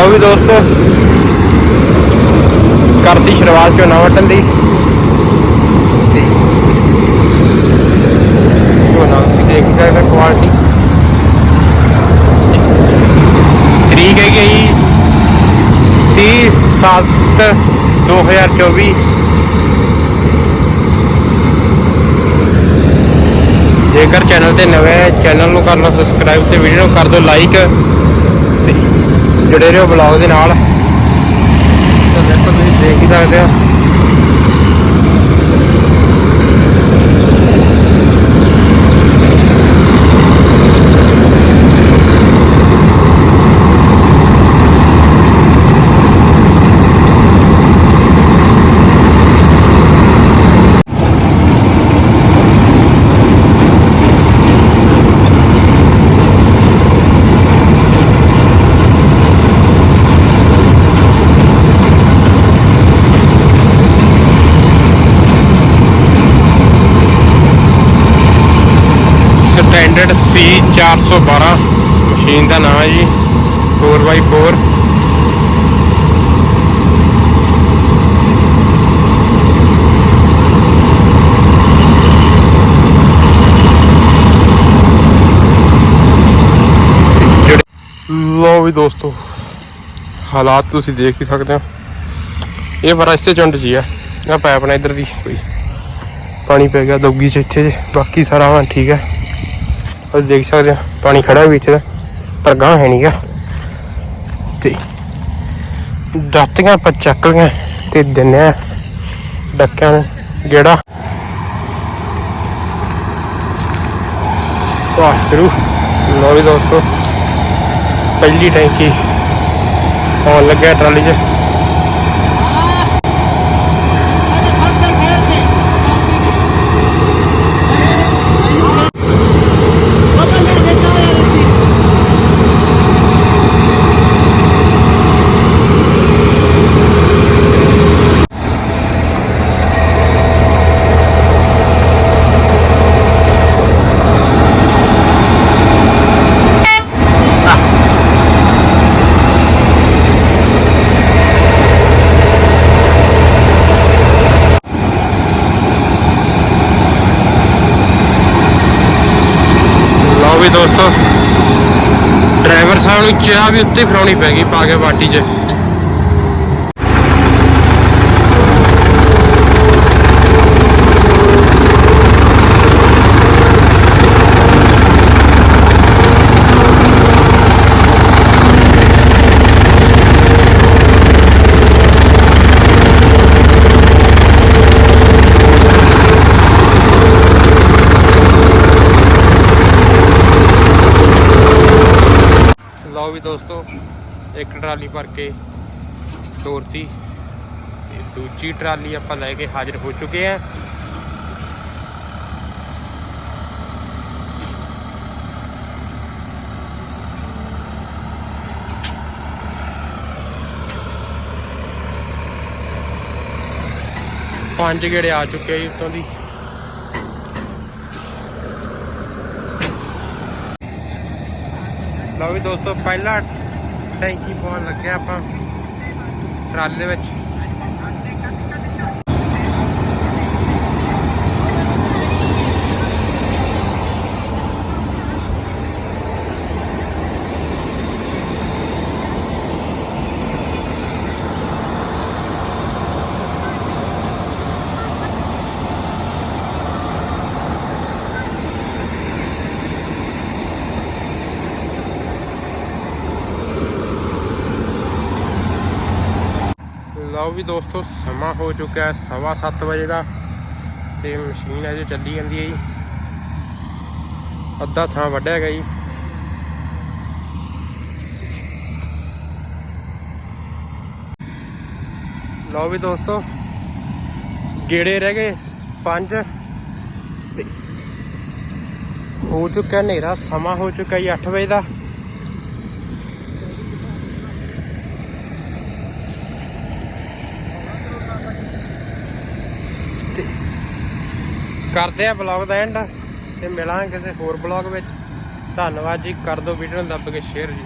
ਲਓ ਵੀ ਦੋਸਤੋ। ਕਰਦੀ ਸ਼ੁਰੂਆਤ ਝੋਨਾ ਵੱਢਣ ਦੀ। ਝੋਨਾ ਤੁਸੀਂ ਦੇਖ ਸਕਦੇ ਕੁਆਲਿਟੀ ਤਰੀਕ ਹੈਗੀ ਹੈ ਜੀ 30 7 2024 ਜੇਕਰ ਚੈਨਲ ਤੇ ਨਵੇਂ ਹੈ ਚੈਨਲ ਨੂੰ ਕਰ ਲਓ ਸਬਸਕ੍ਰਾਈਬ ਤੇ ਵੀਡੀਓ ਨੂੰ ਕਰ ਦਿਓ ਲਾਈਕ ਜੁੜੇ ਰਹੋ ਬਲੌਗ ਦੇ ਨਾਲ। ਤਾਂ ਦੇਖੋ ਤੁਸੀਂ ਦੇਖ ਹੀ ਸਕਦੇ ਹੋ। ਸਟੈਂਡਰਡ C 412 ਮਸ਼ੀਨ ਦਾ ਨਾਮ ਹੈ ਜੀ 4x4 ਲੋ ਵੀ ਦੋਸਤੋ, ਹਾਲਾਤ ਤੁਸੀਂ ਦੇਖ ਹੀ ਸਕਦੇ ਹੋ। ਇਹ ਪਰ ਇਸੇ ਚੁੰਡ ਜੀ ਆ ਇਹ ਪਾਈਪ ਨਾ ਇੱਧਰ ਦੀ ਕੋਈ ਪਾਣੀ ਪੈ ਗਿਆ ਦੌਗੀ ਚ ਇੱਥੇ ਜੇ। ਬਾਕੀ ਸਾਰਾ ਹਾਂ ਠੀਕ ਹੈ। ਤੁਸੀਂ ਦੇਖ ਸਕਦੇ ਹੋ ਪਾਣੀ ਖੜਾ ਵੀ ਇੱਥੇ ਪਰ ਗਾਂ ਹੈ ਨਹੀਂਗਾ ਤੇ ਦਾਤੀਆਂ ਪਰ ਚੱਕ ਲਈਆਂ ਤੇ ਦਿੰਨੇ ਡੱਕਿਆਂ ਨੂੰ ਜਿਹੜਾ ਵਾਹ ਲੋ ਵੀ ਦੋਸਤੋ, ਪਹਿਲੀ ਟੈਂਕੀ ਆਉਣ ਲੱਗਿਆ ਟਰਾਲੀ 'ਚ। ਵੀ ਦੋਸਤੋ, ਡਰਾਈਵਰ ਸਾਹਿਬ ਨੂੰ ਚਾਹ ਵੀ ਉੱਤੇ ਫਰਾਉਣੀ ਪੈ ਗਈ ਪਾ ਕੇ ਬਾਟੀ 'ਚ। ਲਓ ਵੀ ਦੋਸਤੋ। ਇੱਕ ਟਰਾਲੀ ਭਰ ਕੇ ਤੋਰਤੀ। ਤੇ ਦੂਜੀ ਟਰਾਲੀ ਆਪਾਂ ਲੈ ਕੇ ਹਾਜ਼ਰ ਹੋ ਚੁੱਕੇ ਆ। ਪੰਜ ਗੇੜੇ ਆ ਚੁੱਕੇ ਆ ਜੀ ਉੱਤੋਂ ਦੀ। ਲਓ ਵੀ ਦੋਸਤੋ ਪਹਿਲਾ ਟੈਂਕੀ ਪਾਉਣ ਲੱਗਿਆ ਆਪਾਂ ਟਰਾਲੇ ਦੇ ਵਿੱਚ। ਲਓ ਵੀ ਦੋਸਤੋ, ਸਮਾਂ ਹੋ ਚੁੱਕਾ ਹੈ ਸਵਾ ਸੱਤ ਵਜੇ ਦਾ ਤੇ ਮਸ਼ੀਨ ਅਜੇ ਚੱਲੀ ਜਾਂਦੀ ਹੈ ਜੀ। ਅੱਧਾ ਥਾਂ ਵੱਢਿਆ ਗਿਆ ਜੀ। ਲਓ ਵੀ ਦੋਸਤੋ, ਗੇੜੇ ਰਹਿ ਗਏ ਪੰਜ ਹੋ ਚੁੱਕਾ ਹਨੇਰਾ, ਸਮਾਂ ਹੋ ਚੁੱਕਾ ਜੀ 8 ਵਜੇ ਦਾ। ਕਰਦੇ ਆ ਬਲੌਗ ਦਾ ਐਂਡ ਤੇ ਮਿਲਾਂਗੇ ਕਿਸੇ ਹੋਰ ਬਲੌਗ ਵਿੱਚ। ਧੰਨਵਾਦ ਜੀ, ਕਰ ਦਿਓ ਵੀਡੀਓ ਨੂੰ ਦੱਬ ਕੇ ਸ਼ੇਅਰ ਜੀ।